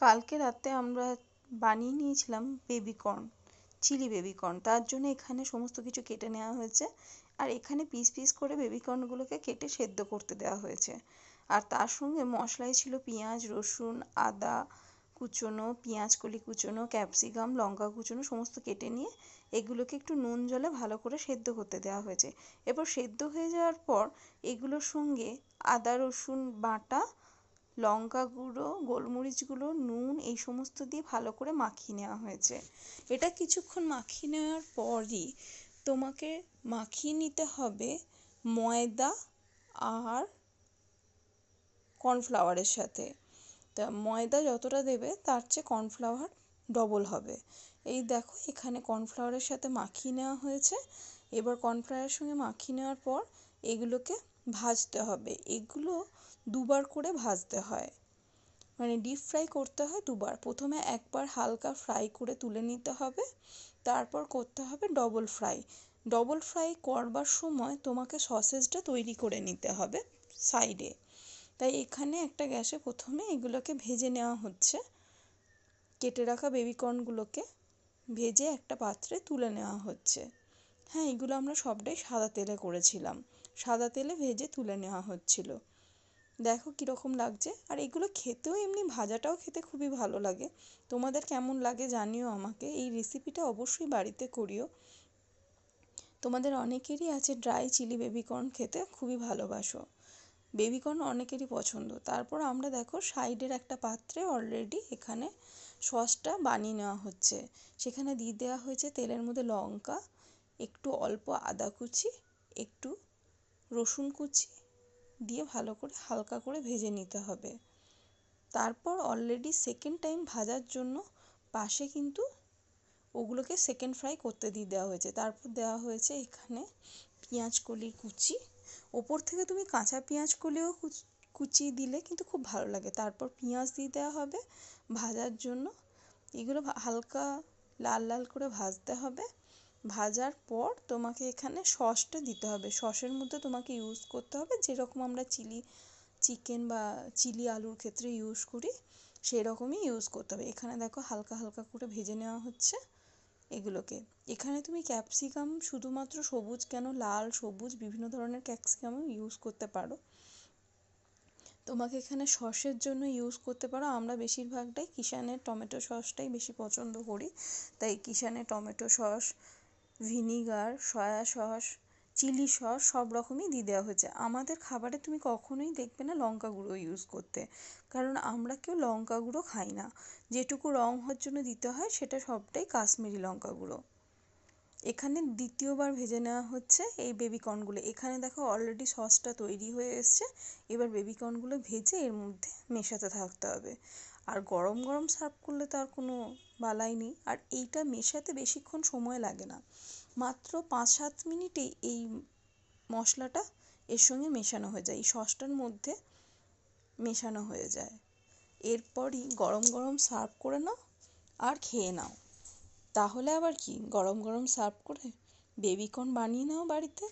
কালকে রাতে আমরা বানিয়ে নিয়েছিলাম বেবিকর্ন চিলি বেবিকর্ন তার জন্য এখানে সমস্ত কিছু কেটে নেওয়া হয়েছে আর এখানে পিস পিস করে বেবিকর্নগুলোকে কেটে সেদ্ধ করতে দেওয়া হয়েছে। আর তার সঙ্গে মশলায় ছিল পেঁয়াজ, রসুন, আদা কুচোনো, পেঁয়াজ কলি কুচোনো ক্যাপসিকাম লঙ্কা কুচোনো, সমস্ত কেটে নিয়ে এগুলোকে একটু নুন জলে ভালো করে সেদ্ধ করতে দেওয়া হয়েছে। এরপর সেদ্ধ হয়ে যাওয়ার পর এগুলোর সঙ্গে আদা, রসুন বাটা লঙ্কা গুঁড়ো, গোলমরিচ গুঁড়ো, নুন এই সমস্ত দিয়ে ভালো করে মাখিয়ে নেওয়া হয়েছে। এটা কিছুক্ষণ মাখিয়ে নেওয়ার পরই তোমাকে মাখিয়ে নিতে হবে ময়দা আর কর্নফ্লাওয়ারের সাথে। তা ময়দা যতটা দেবে তার চেয়ে কর্নফ্লাওয়ার ডবল হবে। এই দেখো এখানে কর্নফ্লাওয়ারের সাথে মাখিয়ে নেওয়া হয়েছে। এবার কর্নফ্লাওয়ারের সঙ্গে মাখিয়ে নেওয়ার পর এগুলোকে ভাজতে হবে। এগুলো দুবার করে ভাজতে হয়। মানে ডিপ ফ্রাই করতে হয় দুবার। প্রথমে একবার হালকা ফ্রাই করে তুলে নিতে হবে। তারপর করতে হবে ডবল ফ্রাই ডবল ফ্রাই করবার সময় তোমাকে সসেজটা তৈরি করে নিতে হবে সাইডে তাই এখানে একটা গ্যাসে প্রথমে এগুলোকে ভেজে নেওয়া হচ্ছে। কেটে রাখা বেবিকর্নগুলোকে ভেজে একটা পাত্রে তুলে নেওয়া হচ্ছে। হ্যাঁ এগুলো আমরা সবটাই সাদা তেলে করেছিলাম। সাদা তেলে ভেজে তুলে নেওয়া হচ্ছিল। দেখো কীরকম লাগছে। আর এগুলো খেতেও এমনি ভাজাটাও খেতে খুবই ভালো লাগে। তোমাদের কেমন লাগে জানিও আমাকে। এই রেসিপিটা অবশ্যই বাড়িতে করিও। তোমাদের অনেকেরই আছে ড্রাই চিলি বেবিকর্ন খেতে খুবই ভালোবাসো। বেবিকর্ন অনেকেরই পছন্দ। তারপর আমরা দেখো সাইডের একটা পাত্রে অলরেডি এখানে সসটা বানিয়ে নেওয়া হচ্ছে। সেখানে দিয়ে দেওয়া হয়েছে তেলের মধ্যে লঙ্কা, একটু অল্প আদা কুচি, একটু রসুন কুচি দিয়ে ভালো করে হালকা করে ভেজে নিতে হবে। তারপর অলরেডি সেকেন্ড টাইম ভাজার জন্য পাশে কিন্তু ওগুলোকে সেকেন্ড ফ্রাই করতে দিয়ে দেওয়া হয়েছে। তারপর দেওয়া হয়েছে এখানে পেঁয়াজ কলি কুচি। ওপর থেকে তুমি কাঁচা পেঁয়াজ কলিও কুচি দিলে কিন্তু খুব ভালো লাগে। তারপর পেঁয়াজ দিয়ে দেওয়া হবে ভাজার জন্য। এগুলো হালকা লাল লাল করে ভাজতে হবে। ভাজার পর তোমাকে এখানে সসটা দিতে হবে। সসের মধ্যে তোমাকে ইউজ করতে হবে যেরকম আমরা চিলি চিকেন বা চিলি আলুর ক্ষেত্রে ইউজ করি, সেরকমই ইউজ করতে হবে। এখানে দেখো হালকা হালকা করে ভেজে নেওয়া হচ্ছে এগুলোকে। এখানে তুমি ক্যাপসিকাম শুধুমাত্র সবুজ কেন, লাল, সবুজ, বিভিন্ন ধরনের ক্যাপসিকামও ইউজ করতে পারো। তোমাকে এখানে সসের জন্য ইউজ করতে পারো। আমরা বেশিরভাগটাই কিষানের টমেটো সসটাই বেশি পছন্দ করি। তাই কিষানের tomato sauce vinegar, soya sauce, chilli sauce সব রকমই দিয়ে দেওয়া হয়েছে। আমাদের খাবারে তুমি কখনোই দেখবে না লঙ্কা গুঁড়ো ইউজ করতে। কারণ আমরা কেউ লঙ্কা গুঁড়ো খাই না। যেটুকু রং হওয়ার জন্য দিতে হয় সেটা সবটাই কাশ্মীরি লঙ্কা গুঁড়ো। এখানে দ্বিতীয়বার ভেজে নেওয়া হচ্ছে এই বেবিকর্নগুলো এখানে দেখো অলরেডি সসটা তৈরি হয়ে এসছে। এবার বেবিকর্নগুলো ভেজে এর মধ্যে মেশাতে থাকতে হবে। আর গরম গরম সার্ভ করলে তো আর কোনো বালাই নেই। আর এইটা মেশাতে বেশিক্ষণ সময় লাগে না। মাত্র পাঁচ সাত মিনিটেই এই মশলাটা এর সঙ্গে মেশানো হয়ে যায়। এই সসটার মধ্যে মেশানো হয়ে যায়। এরপরই গরম গরম সার্ভ করে নাও আর খেয়ে নাও। তাহলে আবার কি? গরম গরম সার্ভ করে বেবিকর্ন বানিয়ে নাও বাড়িতে।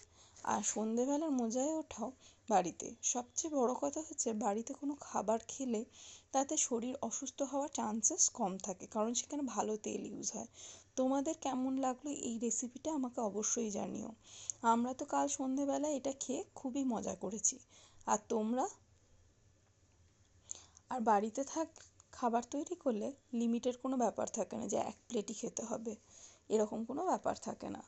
আর সন্ধেবেলার মজায় ওঠাও বাড়িতে। সবচেয়ে বড় কথা হচ্ছে, বাড়িতে কোনো খাবার খেলে তাতে শরীর অসুস্থ হওয়ার চান্সেস কম থাকে, কারণ সেখানে ভালো তেল ইউজ হয়। তোমাদের কেমন লাগল এই রেসিপিটা আমাকে অবশ্যই জানিও। আমরা তো কাল সন্ধেবেলায় এটা খেয়ে খুবই মজা করেছি। আর তোমরা? আর বাড়িতে থাক, খাবার তৈরি করলে লিমিটের কোনো ব্যাপার থাকে না যে এক প্লেটই খেতে হবে। এরকম কোনো ব্যাপার থাকে না।